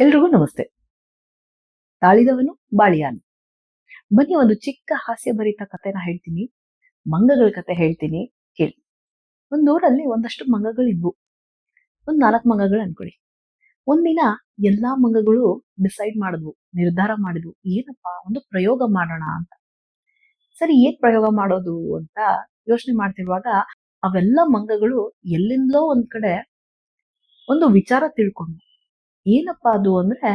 ಎಲ್ರಿಗೂ ನಮಸ್ತೆ. ತಾಳಿದವನು ಬಾಳಿಯಾನು. ಬನ್ನಿ ಒಂದು ಚಿಕ್ಕ ಹಾಸ್ಯಭರಿತ ಕಥೆನ ಹೇಳ್ತೀನಿ. ಮಂಗಗಳ ಕತೆ ಹೇಳ್ತೀನಿ. ಕೇಳಿ. ಒಂದೂರಲ್ಲಿ ಒಂದಷ್ಟು ಮಂಗಗಳಿದ್ವು. ಒಂದ್ ನಾಲ್ಕು ಮಂಗಗಳು ಅನ್ಕೊಳ್ಳಿ. ಒಂದಿನ ಎಲ್ಲಾ ಮಂಗಗಳು ಡಿಸೈಡ್ ಮಾಡಿದ್ವು, ನಿರ್ಧಾರ ಮಾಡಿದ್ವು, ಏನಪ್ಪಾ ಒಂದು ಪ್ರಯೋಗ ಮಾಡೋಣ ಅಂತ. ಸರಿ, ಏನ್ ಪ್ರಯೋಗ ಮಾಡೋದು ಅಂತ ಯೋಚನೆ ಮಾಡ್ತಿರುವಾಗ ಅವೆಲ್ಲ ಮಂಗಗಳು ಎಲ್ಲಿಂದಲೋ ಒಂದ್ ಕಡೆ ಒಂದು ವಿಚಾರ ತಿಳ್ಕೊಂಡು ಏನಪ್ಪಾ ಅದು ಅಂದ್ರೆ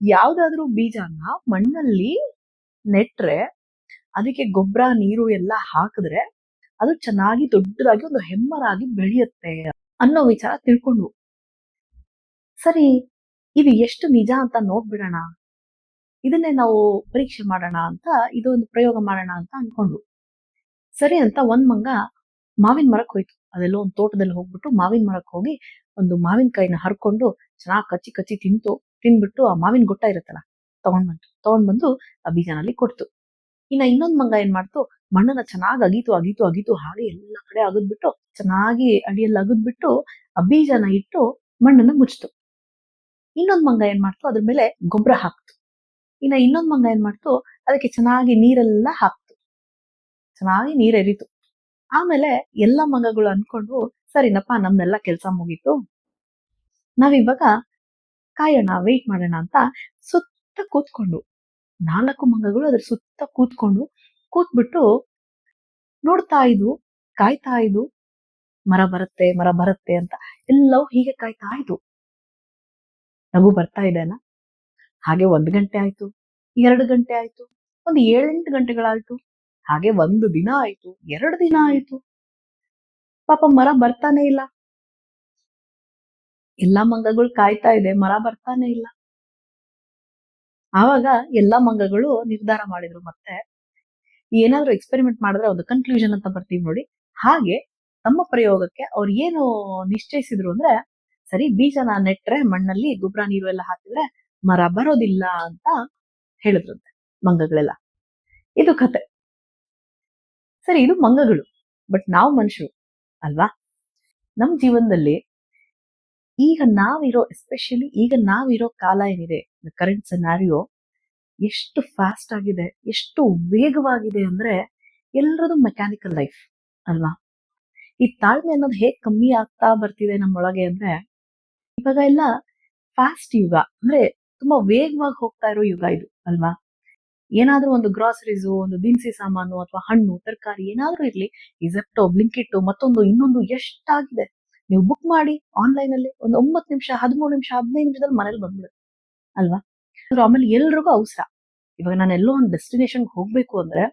ಯಾವ್ದಾದ್ರೂ ಬೀಜನ ಮಣ್ಣಲ್ಲಿ ನೆಟ್ರೆ ಅದಕ್ಕೆ ಗೊಬ್ಬರ, ನೀರು ಎಲ್ಲ ಹಾಕಿದ್ರೆ ಅದು ಚೆನ್ನಾಗಿ ದೊಡ್ಡದಾಗಿ ಒಂದು ಹೆಮ್ಮರಾಗಿ ಬೆಳೆಯುತ್ತೆ ಅನ್ನೋ ವಿಚಾರ ತಿಳ್ಕೊಂಡ್ವು. ಸರಿ, ಇದು ಎಷ್ಟು ನಿಜ ಅಂತ ನೋಡ್ಬಿಡೋಣ. ಇದನ್ನೇ ನಾವು ಪರೀಕ್ಷೆ ಮಾಡೋಣ ಅಂತ, ಇದೊಂದು ಪ್ರಯೋಗ ಮಾಡೋಣ ಅಂತ ಅನ್ಕೊಂಡ್ವು. ಸರಿ ಅಂತ ಒಂದ್ ಮಂಗ ಮಾವಿನ ಮರಕ್ಕೆ ಹೋಯ್ತು. ಅದೆಲ್ಲೋ ಒಂದು ತೋಟದಲ್ಲಿ ಹೋಗ್ಬಿಟ್ಟು ಮಾವಿನ ಮರಕ್ಕೆ ಹೋಗಿ ಒಂದು ಮಾವಿನಕಾಯಿನ ಹರ್ಕೊಂಡು ಚೆನ್ನಾಗಿ ಕಚ್ಚಿ ಕಚ್ಚಿ ತಿಂತು ತಿನ್ಬಿಟ್ಟು ಆ ಮಾವಿನ ಗೊಟ್ಟ ಇರುತ್ತಲ್ಲ, ತಗೊಂಡ್ ಬಂತು. ತಗೊಂಡ್ ಬಂದು ಆ ಬೀಜನಲ್ಲಿ ಕೊಡ್ತು. ಇನ್ನ ಇನ್ನೊಂದ್ ಮಂಗ ಏನ್ ಮಾಡ್ತು? ಮಣ್ಣನ್ನ ಚೆನ್ನಾಗಿ ಅಗೀತು ಅಗೀತು ಅಗೀತು, ಹಾಗೆ ಎಲ್ಲ ಕಡೆ ಅಗದ್ಬಿಟ್ಟು, ಚೆನ್ನಾಗಿ ಅಡಿಯಲ್ಲಿ ಅಗದ್ಬಿಟ್ಟು ಆ ಬೀಜನ ಇಟ್ಟು ಮಣ್ಣನ್ನ ಮುಚ್ತು. ಇನ್ನೊಂದ್ ಮಂಗ ಏನ್ ಮಾಡ್ತು? ಅದ್ರ ಮೇಲೆ ಗೊಬ್ಬರ ಹಾಕ್ತು. ಇನ್ನ ಇನ್ನೊಂದ್ ಮಂಗ ಏನ್ ಮಾಡ್ತು? ಅದಕ್ಕೆ ಚೆನ್ನಾಗಿ ನೀರೆಲ್ಲ ಹಾಕ್ತು. ಚೆನ್ನಾಗಿ ನೀರ್ ಎರಿತು ಆಮೇಲೆ ಎಲ್ಲ ಮಂಗಗಳು ಅನ್ಕೊಂಡು ಸರಿನಪ್ಪ ನಮ್ದೆಲ್ಲ ಕೆಲಸ ಮುಗೀತು. ನಾವಿವಾಗ ಕಾಯೋಣ ವೆಯ್ಟ್ ಮಾಡೋಣ ಅಂತ ಸುತ್ತ ಕೂತ್ಕೊಂಡು, ನಾಲ್ಕು ಮಂಗಗಳು ಅದ್ರ ಸುತ್ತ ಕೂತ್ಕೊಂಡು, ಕೂತ್ಬಿಟ್ಟು ನೋಡ್ತಾ ಇದ್ವು, ಕಾಯ್ತಾ ಇದ್ವು. ಮರ ಬರುತ್ತೆ ಮರ ಬರುತ್ತೆ ಅಂತ ಎಲ್ಲವೂ ಹೀಗೆ ಕಾಯ್ತಾ ಇದ್ವು. ನಗು ಬರ್ತಾ ಇದೆನಾ ಹಾಗೆ ಒಂದ್ ಗಂಟೆ ಆಯ್ತು, ಎರಡು ಗಂಟೆ ಆಯ್ತು, ಒಂದು ಏಳೆಂಟು ಗಂಟೆಗಳಾಯ್ತು, ಹಾಗೆ ಒಂದು ದಿನ ಆಯ್ತು, ಎರಡು ದಿನ ಆಯ್ತು. ಪಾಪ ಮರ ಬರ್ತಾನೆ ಇಲ್ಲ. ಎಲ್ಲಾ ಮಂಗಗಳು ಕಾಯ್ತಾ ಇದೆ, ಮರ ಬರ್ತಾನೆ ಇಲ್ಲ. ಆವಾಗ ಎಲ್ಲಾ ಮಂಗಗಳು ನಿರ್ಧಾರ ಮಾಡಿದ್ರು ಮತ್ತೆ ಏನಾದ್ರೂ ಎಕ್ಸ್ಪೆರಿಮೆಂಟ್ ಮಾಡಿದ್ರೆ ಒಂದು ಕನ್ಕ್ಲೂಷನ್ ಅಂತ ಬರ್ತೀವಿ ನೋಡಿ. ಹಾಗೆ ತಮ್ಮ ಪ್ರಯೋಗಕ್ಕೆ ಅವ್ರು ಏನು ನಿಶ್ಚಯಿಸಿದ್ರು ಅಂದ್ರೆ, ಸರಿ ಬೀಜನ ನೆಟ್ರೆ ಮಣ್ಣಲ್ಲಿ ಗೊಬ್ಬರ ನೀರು ಎಲ್ಲ ಹಾಕಿದ್ರೆ ಮರ ಬರೋದಿಲ್ಲ ಅಂತ ಹೇಳಿದ್ರಂತೆ ಮಂಗಗಳೆಲ್ಲ. ಇದು ಕತೆ. ಸರಿ ಇದು ಮಂಗಗಳು, ಬಟ್ ನಾವು ಮನುಷ್ಯರು, ಅಲ್ವಾ? ನಮ್ ಜೀವನದಲ್ಲಿ ಈಗ ನಾವಿರೋ ಎಸ್ಪೆಷಲಿ ಈಗ ನಾವಿರೋ ಕಾಲ ಏನಿದೆ ಕರೆಂಟ್ ಸೆನಾರಿಯೋ ಎಷ್ಟು ಫಾಸ್ಟ್ ಆಗಿದೆ, ಎಷ್ಟು ವೇಗವಾಗಿದೆ ಅಂದ್ರೆ ಎಲ್ಲರದು ಮೆಕ್ಯಾನಿಕಲ್ ಲೈಫ್ ಅಲ್ವಾ? ಈ ತಾಳ್ಮೆ ಅನ್ನೋದು ಹೇಗ್ ಕಮ್ಮಿ ಆಗ್ತಾ ಬರ್ತಿದೆ ನಮ್ಮೊಳಗೆ ಅಂದ್ರೆ, ಇವಾಗ ಎಲ್ಲ ಫಾಸ್ಟ್ ಯುಗ, ಅಂದ್ರೆ ತುಂಬಾ ವೇಗವಾಗಿ ಹೋಗ್ತಾ ಇರೋ ಯುಗ ಇದು ಅಲ್ವಾ? ಏನಾದ್ರೂ ಒಂದು ಗ್ರಾಸರೀಸು ಒಂದು ದಿನಸಿ ಸಾಮಾನು ಅಥವಾ ಹಣ್ಣು, ತರಕಾರಿ ಏನಾದ್ರೂ ಇರ್ಲಿ, ಈ ಜೆಪ್ಟೋ ಬ್ಲಿಂಕಿಟ್ಟು ಮತ್ತೊಂದು, ಇನ್ನೊಂದು ಎಷ್ಟಾಗಿದೆ? ನೀವು ಬುಕ್ ಮಾಡಿ ಆನ್ಲೈನ್ ಅಲ್ಲಿ ಒಂದು ಒಂಬತ್ತು ನಿಮಿಷ, ಹದಿಮೂರು ನಿಮಿಷ, ಹದಿನೈದು ನಿಮಿಷದಲ್ಲಿ ಮನೇಲಿ ಬಂದ್ಬಿಡುತ್ತೆ. ಅಲ್ವಾ? ಆಮೇಲೆ ಎಲ್ರಿಗೂ ಅವಸರ. ಇವಾಗ ನಾನು ಎಲ್ಲೋ ಒಂದು ಡೆಸ್ಟಿನೇಷನ್ ಹೋಗ್ಬೇಕು ಅಂದ್ರೆ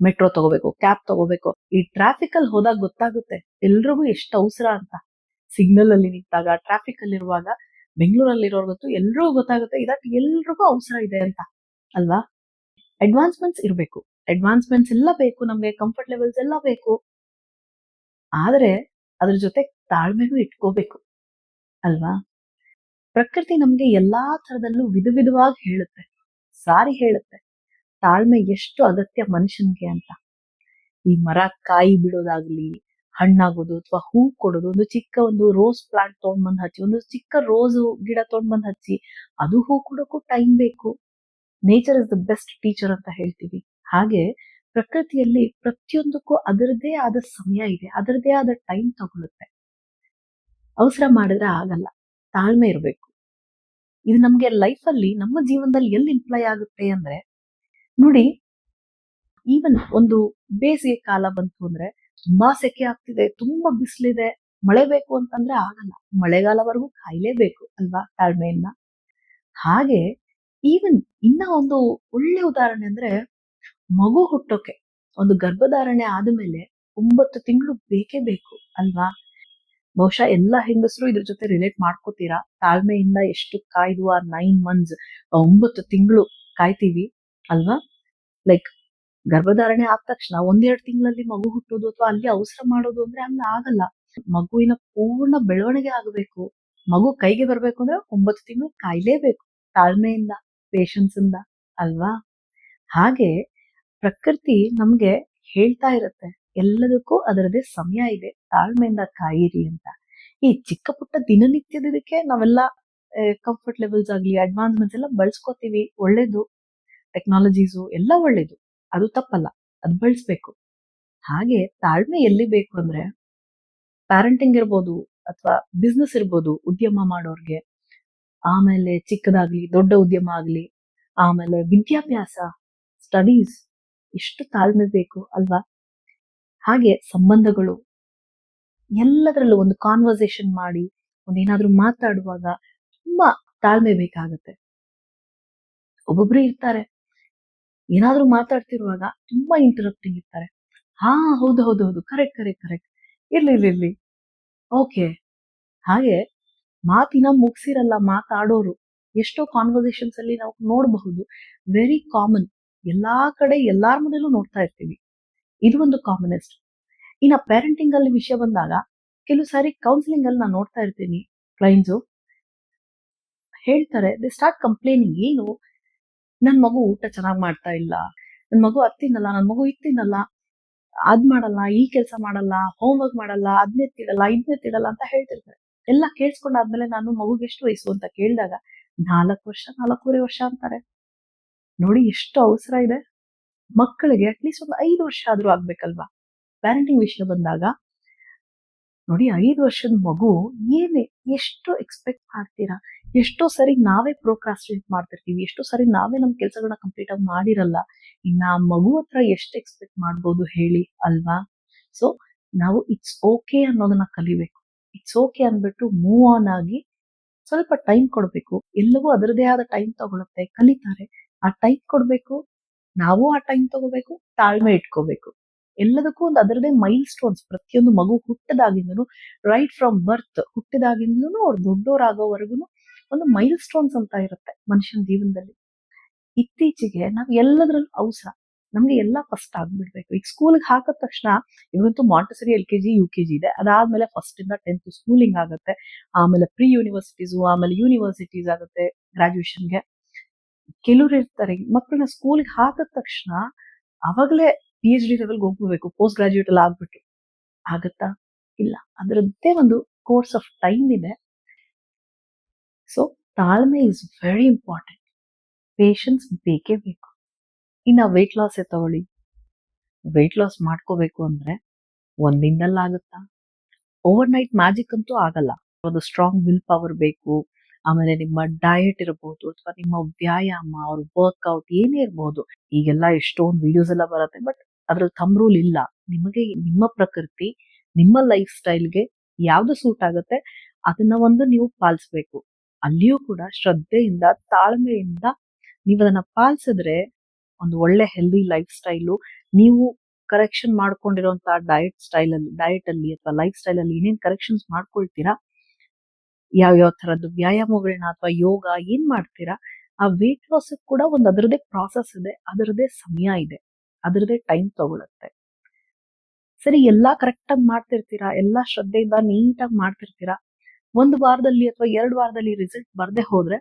ಮೆಟ್ರೋ ತಗೋಬೇಕು ಕ್ಯಾಬ್ ತಗೋಬೇಕು. ಈ ಟ್ರಾಫಿಕ್ ಅಲ್ಲಿ ಹೋದಾಗ ಗೊತ್ತಾಗುತ್ತೆ ಎಲ್ರಿಗೂ ಎಷ್ಟು ಅವಸರ ಅಂತ. ಸಿಗ್ನಲ್ ಅಲ್ಲಿ ನಿಂತಾಗ ಟ್ರಾಫಿಕ್ ಅಲ್ಲಿ ಇರುವಾಗ, ಬೆಂಗಳೂರಲ್ಲಿ ಇರೋರ್ಗಂತೂ ಎಲ್ರಿಗೂ ಗೊತ್ತಾಗುತ್ತೆ ಇದಕ್ಕೆ ಎಲ್ರಿಗೂ ಅವಸರ ಇದೆ ಅಂತ. ಅಲ್ವಾ? ಅಡ್ವಾನ್ಸ್ಮೆಂಟ್ಸ್ ಇರಬೇಕು. ಅಡ್ವಾನ್ಸ್ಮೆಂಟ್ಸ್ ಎಲ್ಲ ಬೇಕು ನಮ್ಗೆ ಕಂಫರ್ಟ್ ಲೆವೆಲ್ಸ್ ಎಲ್ಲ ಬೇಕು. ಆದ್ರೆ ಅದ್ರ ಜೊತೆ ತಾಳ್ಮೆನೂ ಇಟ್ಕೋಬೇಕು. ಅಲ್ವಾ? ಪ್ರಕೃತಿ ನಮ್ಗೆ ಎಲ್ಲಾ ತರದಲ್ಲೂ ವಿಧ ವಿಧವಾಗಿ ಹೇಳುತ್ತೆ. ಸಾರಿ ಹೇಳುತ್ತೆ. ತಾಳ್ಮೆ ಎಷ್ಟು ಅಗತ್ಯ ಮನುಷ್ಯನ್ಗೆ ಅಂತ. ಈ ಮರ ಕಾಯಿ ಬಿಡೋದಾಗ್ಲಿ, ಹಣ್ಣಾಗೋದು ಅಥವಾ ಹೂ ಕೊಡೋದು, ಒಂದು ಚಿಕ್ಕ ಒಂದು ರೋಸ್ ಪ್ಲಾಂಟ್ ತಗೊಂಡ್ ಬಂದ್ ಹಚ್ಚಿ, ಒಂದು ಚಿಕ್ಕ ರೋಸ್ ಗಿಡ ತಗೊಂಡ್ ಬಂದ್ ಹಚ್ಚಿ, ಅದು ಹೂ ಕೊಡೋಕ್ಕೂ ಟೈಮ್ ಬೇಕು. Nature is the best teacher ಅಂತ ಹೇಳ್ತೀವಿ. ಹಾಗೆ ಪ್ರಕೃತಿಯಲ್ಲಿ ಪ್ರತಿಯೊಂದಕ್ಕೂ ಅದರದೇ ಆದ ಸಮಯ ಇದೆ ಅದರದೇ ಆದ ಟೈಮ್ ತಗೊಳುತ್ತೆ. ಅವಸರ ಮಾಡಿದ್ರೆ ಆಗಲ್ಲ, ತಾಳ್ಮೆ ಇರಬೇಕು. ಇದು ನಮ್ಗೆ ಲೈಫ್ ಅಲ್ಲಿ, ನಮ್ಮ ಜೀವನದಲ್ಲಿ ಎಲ್ಲಿ ಇಂಪ್ಲೈ ಆಗುತ್ತೆ ಅಂದ್ರೆ, ನೋಡಿ ಈವನ್ ಒಂದು ಬೇಸಿಗೆ ಕಾಲ ಬಂತು ಅಂದ್ರೆ ತುಂಬಾ ಸೆಕೆ ಆಗ್ತಿದೆ, ತುಂಬಾ ಬಿಸಿಲಿದೆ, ಮಳೆ ಬೇಕು ಅಂತಂದ್ರೆ ಆಗಲ್ಲ, ಮಳೆಗಾಲವರೆಗೂ ಕಾಯ್ಲೇಬೇಕು ಅಲ್ವಾ ತಾಳ್ಮೆಯನ್ನ? ಹಾಗೆ ಈವನ್ ಇನ್ನ ಒಂದು ಒಳ್ಳೆ ಉದಾಹರಣೆ ಅಂದ್ರೆ ಮಗು ಹುಟ್ಟೋಕೆ ಒಂದು ಗರ್ಭಧಾರಣೆ ಆದಮೇಲೆ ಒಂಬತ್ತು ತಿಂಗಳು ಬೇಕೇ ಬೇಕು, ಅಲ್ವಾ? ಬಹುಶಃ ಎಲ್ಲ ಹೆಂಗಸರು ಇದ್ರ ಜೊತೆ ರಿಲೇಟ್ ಮಾಡ್ಕೋತೀರಾ? ತಾಳ್ಮೆಯಿಂದ ಎಷ್ಟು ಕಾಯ್ದು ಆ ನೈನ್ ಮಂತ್ಸ್ ಒಂಬತ್ತು ತಿಂಗಳು ಕಾಯ್ತೀವಿ, ಅಲ್ವಾ? ಲೈಕ್ ಗರ್ಭಧಾರಣೆ ಆದ ತಕ್ಷಣ ಒಂದೆರಡು ತಿಂಗಳಲ್ಲಿ ಮಗು ಹುಟ್ಟೋದು ಅಥವಾ ಅಲ್ಲಿ ಅವಸರ ಮಾಡೋದು ಅಂದ್ರೆ ಹಂಗ ಆಗಲ್ಲ. ಮಗುವಿನ ಪೂರ್ಣ ಬೆಳವಣಿಗೆ ಆಗಬೇಕು. ಮಗು ಕೈಗೆ ಬರ್ಬೇಕು ಅಂದ್ರೆ ಒಂಬತ್ತು ತಿಂಗಳು ಕಾಯ್ಲೇಬೇಕು, ತಾಳ್ಮೆಯಿಂದ ಪೇಶನ್ಸ್ ಇಂದ, ಅಲ್ವಾ? ಹಾಗೆ ಪ್ರಕೃತಿ ನಮ್ಗೆ ಹೇಳ್ತಾ ಇರತ್ತೆ, ಎಲ್ಲದಕ್ಕೂ ಅದರದೇ ಸಮಯ ಇದೆ, ತಾಳ್ಮೆಯಿಂದ ಕಾಯಿರಿ ಅಂತ. ಈ ಚಿಕ್ಕ ಪುಟ್ಟ ದಿನನಿತ್ಯದಕ್ಕೆ ನಾವೆಲ್ಲ ಕಂಫರ್ಟ್ ಲೆವೆಲ್ಸ್ ಆಗ್ಲಿ ಅಡ್ವಾನ್ಸ್ಮೆಂಟ್ಸ್ ಎಲ್ಲ ಬಳಸ್ಕೋತೀವಿ, ಒಳ್ಳೇದು. ಟೆಕ್ನಾಲಜೀಸು ಎಲ್ಲ ಒಳ್ಳೇದು, ಅದು ತಪ್ಪಲ್ಲ, ಅದು ಬಳಸ್ಬೇಕು. ಹಾಗೆ ತಾಳ್ಮೆ ಎಲ್ಲಿ ಬೇಕು ಅಂದ್ರೆ ಪ್ಯಾರೆಂಟಿಂಗ್ ಇರ್ಬೋದು, ಅಥವಾ ಬಿಸ್ನೆಸ್ ಇರ್ಬೋದು, ಉದ್ಯಮ ಮಾಡೋರ್ಗೆ. ಆಮೇಲೆ ಚಿಕ್ಕದಾಗ್ಲಿ, ದೊಡ್ಡ ಉದ್ಯಮ ಆಗ್ಲಿ, ಆಮೇಲೆ ವಿದ್ಯಾಭ್ಯಾಸ ಸ್ಟಡೀಸ್ ಎಷ್ಟು ತಾಳ್ಮೆ ಬೇಕು ಅಲ್ವಾ? ಹಾಗೆ ಸಂಬಂಧಗಳು, ಎಲ್ಲದರಲ್ಲೂ ಒಂದು ಕಾನ್ವರ್ಸೇಷನ್ ಮಾಡಿ ಒಂದೇನಾದ್ರೂ ಮಾತಾಡುವಾಗ ತುಂಬಾ ತಾಳ್ಮೆ ಬೇಕಾಗತ್ತೆ. ಒಬ್ಬೊಬ್ರು ಇರ್ತಾರೆ. ಏನಾದ್ರೂ ಮಾತಾಡ್ತಿರುವಾಗ ತುಂಬಾ ಇಂಟರಪ್ಟಿಂಗ್ ಇರ್ತಾರೆ. ಹಾ, ಹೌದು ಹೌದು ಹೌದು ಕರೆಕ್ಟ್ ಕರೆಕ್ಟ್ ಕರೆಕ್ಟ್ ಇರ್ಲಿ ಇರ್ಲಿ ಇರ್ಲಿ. ಓಕೆ ಹಾಗೆ ಮಾತಿನ ಮುಗಿಸಿರಲ್ಲ ಮಾತಾಡೋರು. ಎಷ್ಟೋ ಕಾನ್ವರ್ಸೇಷನ್ಸ್ ಅಲ್ಲಿ ನಾವು ನೋಡಬಹುದು. ವೆರಿ ಕಾಮನ್ ಎಲ್ಲಾ ಕಡೆ ಎಲ್ಲಾರ ಮನೇಲೂ ನೋಡ್ತಾ ಇರ್ತೀವಿ. ಇದು ಒಂದು ಕಾಮನೆಸ್ಟ್ ಇನ್ನ ಪೇರೆಂಟಿಂಗ್ ಅಲ್ಲಿ ವಿಷಯ ಬಂದಾಗ ಕೆಲವು ಸಾರಿ ಕೌನ್ಸಿಲಿಂಗ್ ಅಲ್ಲಿ ನಾನು ನೋಡ್ತಾ ಇರ್ತೀನಿ ಕ್ಲೈಂಟ್ಸು ಹೇಳ್ತಾರೆ ದೇ ಸ್ಟಾರ್ಟ್ ಕಂಪ್ಲೇನಿಂಗ್ ಏನು? ನನ್ ಮಗು ಊಟ ಚೆನ್ನಾಗಿ ಮಾಡ್ತಾ ಇಲ್ಲ. ನನ್ ಮಗು ಅತ್ತಿನಲ್ಲ ನನ್ನ ನನ್ ಮಗು ಇದ್ ತಿನ್ನಲ್ಲ ಅದ್ ಮಾಡಲ್ಲ, ಈ ಕೆಲಸ ಮಾಡಲ್ಲ ಹೋಮ್ ವರ್ಕ್ ಮಾಡಲ್ಲ ಇದ್ನೇ ತಿಡಲ್ಲ ಅಂತ ಹೇಳ್ತಿರ್ತಾರೆ. ಎಲ್ಲ ಕೇಳಿಸ್ಕೊಂಡಾದ್ಮೇಲೆ ನಾನು ಮಗುಗೆ ಎಷ್ಟು ವಯಸ್ಸು ಅಂತ ಕೇಳಿದಾಗ ನಾಲ್ಕು ವರ್ಷ, ನಾಲ್ಕೂವರೆ ವರ್ಷ ಅಂತಾರೆ. ನೋಡಿ ಎಷ್ಟು ಅವಸರ ಇದೆ. ಮಕ್ಕಳಿಗೆ ಅಟ್ಲೀಸ್ಟ್ ಒಂದು ಐದು ವರ್ಷ ಆದ್ರೂ ಆಗ್ಬೇಕಲ್ವಾ? ಪ್ಯಾರೆಂಟಿಂಗ್ ವಿಷಯ ಬಂದಾಗ ನೋಡಿ ಐದು ವರ್ಷದ ಮಗು ಏನೇ ಎಷ್ಟು ಎಕ್ಸ್ಪೆಕ್ಟ್ ಮಾಡ್ತೀರಾ? ಎಷ್ಟೋ ಸರಿ ನಾವೇ ಪ್ರೋಕ್ರಾಸ್ಟ್ರೇಟ್ ಮಾಡ್ತಿರ್ತೀವಿ. ಎಷ್ಟೋ ಸರಿ ನಾವೇ ನಮ್ ಕೆಲಸಗಳನ್ನ ಕಂಪ್ಲೀಟ್ ಆಗಿ ಮಾಡಿರಲ್ಲ. ಇನ್ನ ಆ ಮಗು ಹತ್ರ ಎಷ್ಟು ಎಕ್ಸ್ಪೆಕ್ಟ್ ಮಾಡ್ಬೋದು ಹೇಳಿ ಅಲ್ವಾ? ಸೊ ನಾವು ಇಟ್ಸ್ ಓಕೆ ಅನ್ನೋದನ್ನ ಕಲಿಬೇಕು. ಇಟ್ಸ್ ಓಕೆ ಅಂದ್ಬಿಟ್ಟು ಮೂವ್ ಆನ್ ಆಗಿ ಸ್ವಲ್ಪ ಟೈಮ್ ಕೊಡ್ಬೇಕು. ಎಲ್ಲವೂ ಅದರದೇ ಆದ ಟೈಮ್ ತಗೊಳುತ್ತೆ. ಕಲಿತಾರೆ. ಆ ಟೈಮ್ ಕೊಡ್ಬೇಕು, ನಾವು ಆ ಟೈಮ್ ತಗೋಬೇಕು, ತಾಳ್ಮೆ ಇಟ್ಕೋಬೇಕು. ಎಲ್ಲದಕ್ಕೂ ಒಂದು ಅದರದೇ ಮೈಲ್ ಸ್ಟೋನ್ಸ್ ಪ್ರತಿಯೊಂದು ಮಗು ಹುಟ್ಟದಾಗಿಂದನು ರೈಟ್ ಫ್ರಮ್ ಬರ್ತ್ ಹುಟ್ಟಿದಾಗಿಂದಲೂ ಅವ್ರು ದೊಡ್ಡೋರಾಗೋವರೆಗೂ ಒಂದು ಮೈಲ್ ಸ್ಟೋನ್ಸ್ ಅಂತ ಇರುತ್ತೆ ಮನುಷ್ಯನ ಜೀವನದಲ್ಲಿ. ಇತ್ತೀಚೆಗೆ ನಾವು ಎಲ್ಲದರಲ್ಲೂ ಅವಸರ ನಮ್ಗೆ ಎಲ್ಲ ಫಸ್ಟ್ ಆಗ್ಬಿಡ್ಬೇಕು. ಈಗ ಸ್ಕೂಲ್ಗೆ ಹಾಕಿದ ತಕ್ಷಣ ಇವಂತೂ Montessori L K G U K G ಇದೆ. ಅದಾದ್ಮೇಲೆ ಫಸ್ಟ್ ಇಂದ ಟೆಂತ್ ಸ್ಕೂಲಿಂಗ್ ಆಗುತ್ತೆ. ಆಮೇಲೆ ಪ್ರೀ ಯೂನಿವರ್ಸಿಟೀಸು ಆಮೇಲೆ ಯೂನಿವರ್ಸಿಟೀಸ್ ಆಗುತ್ತೆ ಗ್ರಾಜುಯೇಷನ್ಗೆ ಕೆಲವ್ರು ಇರ್ತಾರೆ ಮಕ್ಕಳನ್ನ ಸ್ಕೂಲ್ಗೆ ಹಾಕಿದ ತಕ್ಷಣ ಅವಾಗಲೇ ಪಿ ಎಚ್ ಡಿ ಲೆವೆಲ್ಗೆ ಪೋಸ್ಟ್ ಗ್ರಾಜುಯೇಟ್ ಎಲ್ಲ ಆಗ್ಬಿಟ್ಟು. ಆಗತ್ತಾ? ಇಲ್ಲ. ಅದರದ್ದೇ ಒಂದು ಕೋರ್ಸ್ ಆಫ್ ಟೈಮ್ ಇದೆ. ಸೊ ತಾಳ್ಮೆ ಇಸ್ ವೆರಿ ಇಂಪಾರ್ಟೆಂಟ್ ಪೇಷನ್ಸ್ ಬೇಕೇ ಬೇಕು. ಇನ್ನು ವೆಯ್ಟ್ ಲಾಸ್ ತಗೊಳ್ಳಿ. ವೆಯ್ಟ್ ಲಾಸ್ ಮಾಡ್ಕೋಬೇಕು ಅಂದ್ರೆ ಒಂದಿನದಲ್ಲಾಗುತ್ತಾ? ಓವರ್ ನೈಟ್ ಮ್ಯಾಜಿಕ್ ಅಂತೂ ಆಗಲ್ಲ. ಒಂದು ಸ್ಟ್ರಾಂಗ್ ವಿಲ್ ಪವರ್ ಬೇಕು. ಆಮೇಲೆ ನಿಮ್ಮ ಡಯಟ್ ಇರಬಹುದು ಅಥವಾ ನಿಮ್ಮ ವ್ಯಾಯಾಮ ಅವ್ರ ವರ್ಕ್ಔಟ್ ಏನೇ ಇರಬಹುದು ಈಗೆಲ್ಲ ಎಷ್ಟೊಂದು ವಿಡಿಯೋಸ್ ಎಲ್ಲ ಬರುತ್ತೆ ಬಟ್ ಅದ್ರಲ್ಲಿ ತಮ್ ರೂಲ್ ಇಲ್ಲ. ನಿಮಗೆ, ನಿಮ್ಮ ಪ್ರಕೃತಿ, ನಿಮ್ಮ ಲೈಫ್ ಸ್ಟೈಲ್ಗೆ ಯಾವ್ದು ಸೂಟ್ ಆಗುತ್ತೆ, ಅದನ್ನ ಒಂದು ನೀವು ಪಾಲಿಸ್ಬೇಕು. ಅಲ್ಲಿಯೂ ಕೂಡ ಶ್ರದ್ಧೆಯಿಂದ, ತಾಳ್ಮೆಯಿಂದ ನೀವು ಅದನ್ನ ಪಾಲಿಸಿದ್ರೆ ಒಂದು ಒಳ್ಳೆ ಹೆಲ್ದಿ ಲೈಫ್ ಸ್ಟೈಲು ನೀವು ಕರೆಕ್ಷನ್ ಮಾಡ್ಕೊಂಡಿರುವಂತಹ ಡಯಟ್ ಸ್ಟೈಲ್ ಅಲ್ಲಿ ಡಯಟ್ ಅಲ್ಲಿ ಅಥವಾ ಲೈಫ್ ಸ್ಟೈಲ್ ಅಲ್ಲಿ ಏನೇನ್ ಕರೆಕ್ಷನ್ಸ್ ಮಾಡ್ಕೊಳ್ತೀರಾ ಯಾವ ಯಾವ ತರದ್ದು ವ್ಯಾಯಾಮಗಳನ್ನ ಅಥವಾ ಯೋಗ ಏನ್ ಮಾಡ್ತೀರಾ, ಆ ವೇಟ್ ಲಾಸ್ ಕೂಡ ಒಂದು ಅದರದೇ ಪ್ರಾಸೆಸ್ ಇದೆ ಅದರದೇ ಸಮಯ ಇದೆ ಅದರದೇ ಟೈಮ್ ತಗೊಳುತ್ತೆ. ಸರಿ, ಎಲ್ಲಾ ಕರೆಕ್ಟ್ ಆಗಿ ಮಾಡ್ತಿರ್ತೀರಾ, ಎಲ್ಲಾ ಶ್ರದ್ಧೆಯಿಂದ ನೀಟಾಗಿ ಮಾಡ್ತಿರ್ತೀರಾ, ಒಂದು ವಾರದಲ್ಲಿ ಅಥವಾ ಎರಡು ವಾರದಲ್ಲಿ ರಿಸಲ್ಟ್ ಬರದೆ ಹೋದ್ರೆ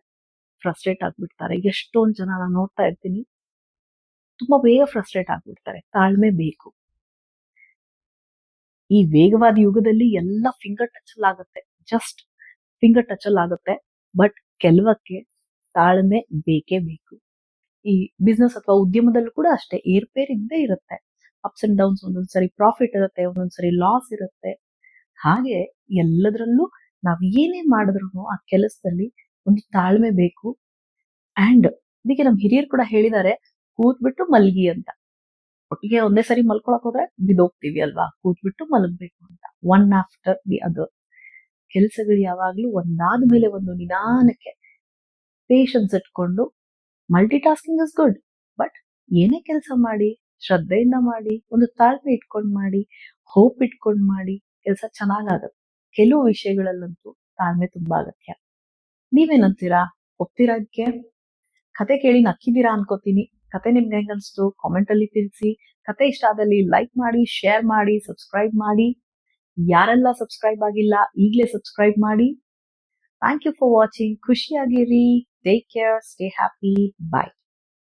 ಫ್ರಸ್ಟ್ರೇಟ್ ಆಗ್ಬಿಡ್ತಾರೆ. ಎಷ್ಟೊಂದು ಜನ ನಾನು ನೋಡ್ತಾ ಇರ್ತೀನಿ, ತುಂಬಾ ಬೇಗ ಫ್ರಸ್ಟ್ರೇಟ್ ಆಗ್ಬಿಡ್ತಾರೆ, ತಾಳ್ಮೆ ಬೇಕು. ಈ ವೇಗವಾದ ಯುಗದಲ್ಲಿ ಎಲ್ಲ ಫಿಂಗರ್ ಟಚ್ ಆಗುತ್ತೆ ಜಸ್ಟ್ ಫಿಂಗರ್ ಟಚ್ ಅಲ್ಲಿ ಆಗುತ್ತೆ. ಬಟ್ ಕೆಲವಕ್ಕೆ ತಾಳ್ಮೆ ಬೇಕೇ ಬೇಕು. ಈ ಬಿಸ್ನೆಸ್ ಅಥವಾ ಉದ್ಯಮದಲ್ಲೂ ಕೂಡ ಅಷ್ಟೇ ಏರ್ಪೇರ್ ಇದ್ದೇ ಇರುತ್ತೆ. ಅಪ್ಸ್ ಅಂಡ್ ಡೌನ್ಸ್ ಒಂದೊಂದ್ಸರಿ ಪ್ರಾಫಿಟ್ ಇರುತ್ತೆ ಒಂದೊಂದ್ಸರಿ ಲಾಸ್ ಇರುತ್ತೆ. ಹಾಗೆ ಎಲ್ಲದರಲ್ಲೂ ನಾವ್ ಏನೇ ಮಾಡಿದ್ರು ಆ ಕೆಲಸದಲ್ಲಿ ಒಂದು ತಾಳ್ಮೆ ಬೇಕು. ಅಂಡ್ ಇದಕ್ಕೆ ನಮ್ ಹಿರಿಯರು ಕೂಡ ಹೇಳಿದ್ದಾರೆ, ಕೂತ್ಬಿಟ್ಟು ಮಲ್ಗಿ ಅಂತ. ಒಟ್ಟಿಗೆ ಒಂದೇ ಸರಿ ಮಲ್ಕೊಳಕ್ ಹೋದ್ರೆ ಬಿದೋಗ್ತೀವಿ ಅಲ್ವಾ? ಕೂತ್ಬಿಟ್ಟು ಮಲಗ್ಬೇಕು ಅಂತ. ಒನ್ ಆಫ್ಟರ್ ದಿ ಅದರ್ ಕೆಲಸಗಳು ಯಾವಾಗ್ಲೂ ಒಂದಾದ ಮೇಲೆ ಒಂದು ನಿಧಾನಕ್ಕೆ ಪೇಷನ್ಸ್ ಇಟ್ಕೊಂಡು multitasking is good but ಏನೇ ಕೆಲಸ ಮಾಡಿ, ಶ್ರದ್ಧೆಯಿಂದ ಮಾಡಿ, ಒಂದು ತಾಳ್ಮೆ ಇಟ್ಕೊಂಡು ಮಾಡಿ ಹೋಪ್ ಇಟ್ಕೊಂಡು ಮಾಡಿ ಕೆಲಸ ಚೆನ್ನಾಗಾಗತ್ತೆ. ಕೆಲವು ವಿಷಯಗಳಲ್ಲಂತೂ ತಾಳ್ಮೆ ತುಂಬಾ ಅಗತ್ಯ. ನೀವೇನಂತೀರಾ? ಒಪ್ತೀರಾ ಅದಕ್ಕೆ ಕತೆ ಕೇಳಿ ನಕ್ಕಿದ್ದೀರಾ ಅನ್ಕೋತೀನಿ. ಕತೆ ನಿಮ್ಗೆ ಹೆಂಗನ್ಸ್ತು ಕಾಮೆಂಟ್ ಅಲ್ಲಿ ತಿಳಿಸಿ. ಕತೆ ಇಷ್ಟ ಆದಲ್ಲಿ ಲೈಕ್ ಮಾಡಿ ಶೇರ್ ಮಾಡಿ ಸಬ್ಸ್ಕ್ರೈಬ್ ಮಾಡಿ. ಯಾರೆಲ್ಲ ಸಬ್ಸ್ಕ್ರೈಬ್ ಆಗಿಲ್ಲ, ಈಗಲೇ ಸಬ್ಸ್ಕ್ರೈಬ್ ಮಾಡಿ. Thank you for watching ಖುಷಿಯಾಗಿರಿ. Take care stay happy bye